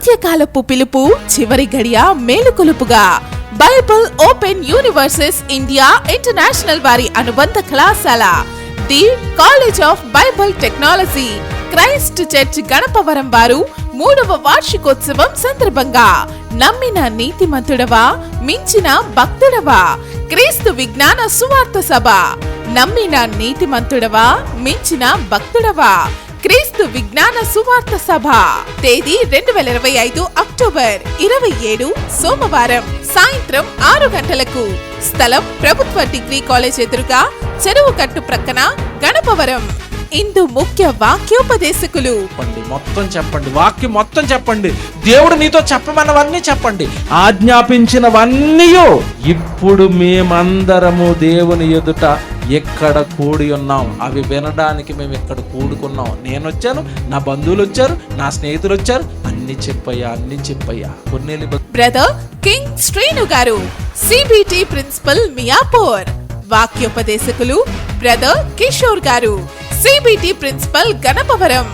మధ్యకాలపు పిలుపు చివరి గడియ మేలుకొలుపుగా. Bible open universes India international వారి అనుబంధ కళాశాల. The college of Bible technology. Christ church Ganapavaram వారు మూడవ వార్షికోత్సవం సందర్భంగా నమ్మిన నీతిమంతుడవా మించిన భక్తుడవా? క్రీస్తు విజ్ఞాన సువార్త సభ. నమ్మిన నీతిమంతుడవా మించిన భక్తుడవా? క్రీస్తు విజ్ఞాన సువార్త సభ. తేదీ రెండు వేల ఇరవై ఐదు అక్టోబర్ ఇరవై ఏడు సోమవారం సాయంత్రం ఆరు గంటలకు. స్థలం ప్రభుత్వ డిగ్రీ కాలేజ్ ఎదురుగా చెరువు కట్టు ప్రక్కన గణపవరం. ఇందు ముఖ్య వాక్యోపదేశకులు. చెప్పండి మొత్తం చెప్పండి వాక్యం మొత్తం చెప్పండి. దేవుడు నీతో చెప్పమన్నవన్నీ చెప్పండి. ఆజ్ఞాపించినవన్నీ ఇప్పుడు మేమందరము దేవుని ఎదుట ఎక్కడ కూడి ఉన్నాం? అవి వినడానికి మేము ఇక్కడ కూడుకున్నాం? నేను వచ్చాను నా బంధువులు వచ్చారు నా స్నేహితులు వచ్చారు అన్ని చెప్పయ్యా అన్ని చెప్పయ్యా. కొన్ని బ్రదర్ కింగ్ శ్రీను గారు CBT principal Miyapur వాక్యోపదేశకులు brother Kishore garu CBT principal Ganapavaram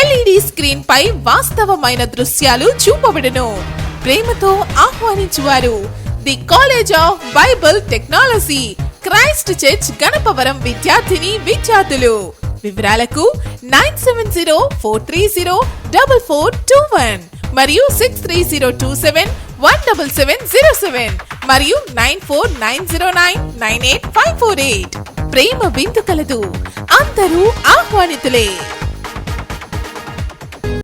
LED screen పై వాస్తవమైన దృశ్యాలు చూపబడును. ప్రేమతో ఆహ్వానించువారు the college of Bible technology Christ church Ganapavaram విద్యార్థిని విద్యార్థులు. వివరాలకు nine seven zero four three zero double four two one మరియు six three zero two seven one double seven zero seven మరియు nine four nine zero nine nine eight five four eight. ప్రేమ బిందు కలదు. అందరూ ఆహ్వానితులే.